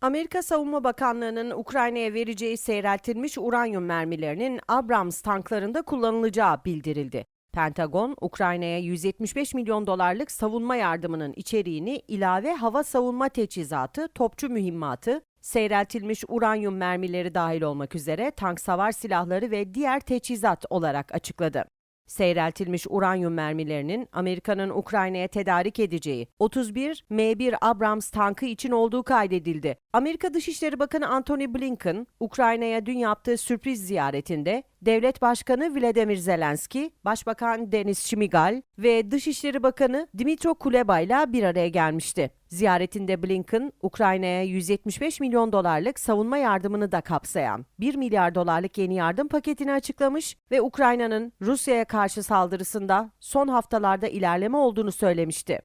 Amerika Savunma Bakanlığı'nın Ukrayna'ya vereceği seyreltilmiş uranyum mermilerinin Abrams tanklarında kullanılacağı bildirildi. Pentagon, Ukrayna'ya 175 milyon dolarlık savunma yardımının içeriğini ilave hava savunma teçhizatı, topçu mühimmatı, seyreltilmiş uranyum mermileri dahil olmak üzere tank savar silahları ve diğer teçhizat olarak açıkladı. Seyreltilmiş uranyum mermilerinin Amerika'nın Ukrayna'ya tedarik edeceği 31 M1 Abrams tankı için olduğu kaydedildi. Amerika Dışişleri Bakanı Antony Blinken, Ukrayna'ya dün yaptığı sürpriz ziyaretinde Devlet Başkanı Vladimir Zelenski, Başbakan Denis Şmigal ve Dışişleri Bakanı Dmytro Kuleba ile bir araya gelmişti. Ziyaretinde Blinken, Ukrayna'ya 175 milyon dolarlık savunma yardımını da kapsayan 1 milyar dolarlık yeni yardım paketini açıklamış ve Ukrayna'nın Rusya'ya karşı saldırısında son haftalarda ilerleme olduğunu söylemişti.